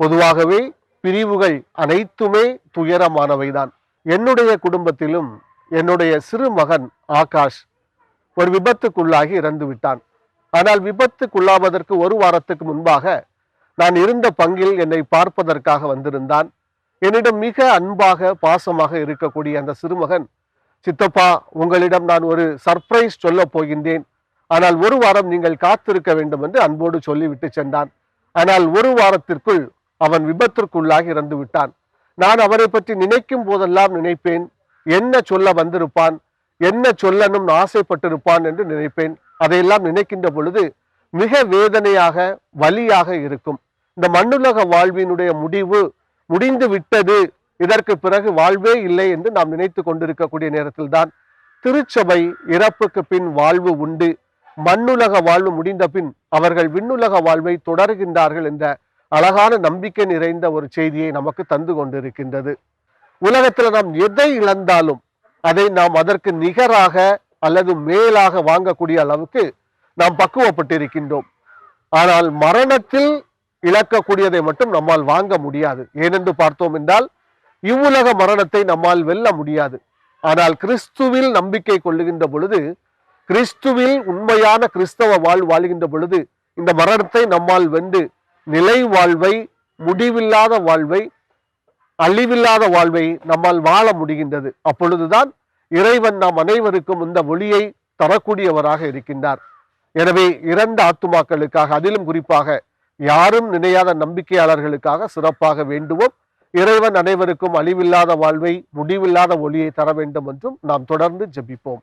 பொதுவாகவே பிரிவுகள் அனைத்துமே துயரமானவைதான். என்னுடைய குடும்பத்திலும் என்னுடைய சிறு மகன் ஆகாஷ் ஒரு விபத்துக்குள்ளாகி இறந்து விட்டான். ஆனால் விபத்துக்குள்ளாவதற்கு ஒரு வாரத்துக்கு முன்பாக நான் இருந்த பங்கில் என்னை பார்ப்பதற்காக வந்திருந்தான். என்னிடம் மிக அன்பாக பாசமாக இருக்கக்கூடிய அந்த சிறுமகன் சித்தப்பா உங்களிடம் நான் ஒரு சர்ப்ரைஸ் சொல்ல போகின்றேன். ஆனால் ஒரு வாரம் நீங்கள் காத்திருக்க வேண்டும் என்று அன்போடு சொல்லிவிட்டு சென்றான். ஆனால் ஒரு வாரத்திற்குள் அவன் விபத்திற்குள்ளாகி இறந்து விட்டான் நான் அவரை பற்றி நினைக்கும் போதெல்லாம் நினைப்பேன். என்ன சொல்ல வந்திருப்பான்? என்ன சொல்லணும் ஆசைப்பட்டிருப்பான் என்று நினைப்பேன். அதையெல்லாம் நினைக்கின்ற பொழுது மிக வேதனையாக வலியாக இருக்கும். இந்த மண்ணுலக வாழ்வினுடைய முடிவு முடிந்து விட்டது. இதற்கு பிறகு வாழ்வே இல்லை என்று நாம் நினைத்து கொண்டிருக்கக்கூடிய நேரத்தில் தான் திருச்சபை இறப்புக்கு பின் வாழ்வு உண்டு. மண்ணுலக வாழ்வு முடிந்த பின் அவர்கள் விண்ணுலக வாழ்வை தொடர்கின்றார்கள் என்ற அழகான நம்பிக்கை நிறைந்த ஒரு செய்தியை நமக்கு தந்து கொண்டிருக்கின்றது. உலகத்தில் நாம் எதை இழந்தாலும் அதை நாம் அதற்கு நிகராக அல்லது மேலாக வாங்கக்கூடிய அளவுக்கு நாம் பக்குவப்பட்டிருக்கின்றோம். ஆனால் மரணத்தில் இழக்கக்கூடியதை மட்டும் நம்மால் வாங்க முடியாது. ஏனென்று பார்த்தோம் என்றால் இவ்வுலக மரணத்தை நம்மால் வெல்ல முடியாது. ஆனால் கிறிஸ்துவில் நம்பிக்கை கொள்ளுகின்ற பொழுது கிறிஸ்துவில் உண்மையான கிறிஸ்தவ வாழ் வாழ்கின்ற பொழுது இந்த மரணத்தை நம்மால் வென்று நிலை வாழ்வை முடிவில்லாத வாழ்வை அழிவில்லாத வாழ்வை நம்மால் வாழ முடிகின்றது. அப்பொழுதுதான் இறைவன் நாம் அனைவருக்கும் இந்த ஒளியை தரக்கூடியவராக இருக்கின்றார். எனவே இறந்த ஆத்துமாக்களுக்காக அதிலும் குறிப்பாக யாரும் நினையாத நம்பிக்கையாளர்களுக்காக சிறப்பாக வேண்டுவோம். இறைவன் அனைவருக்கும் அழிவில்லாத வாழ்வை முடிவில்லாத ஒளியை தர வேண்டும் என்றும் நாம் தொடர்ந்து ஜெபிப்போம்.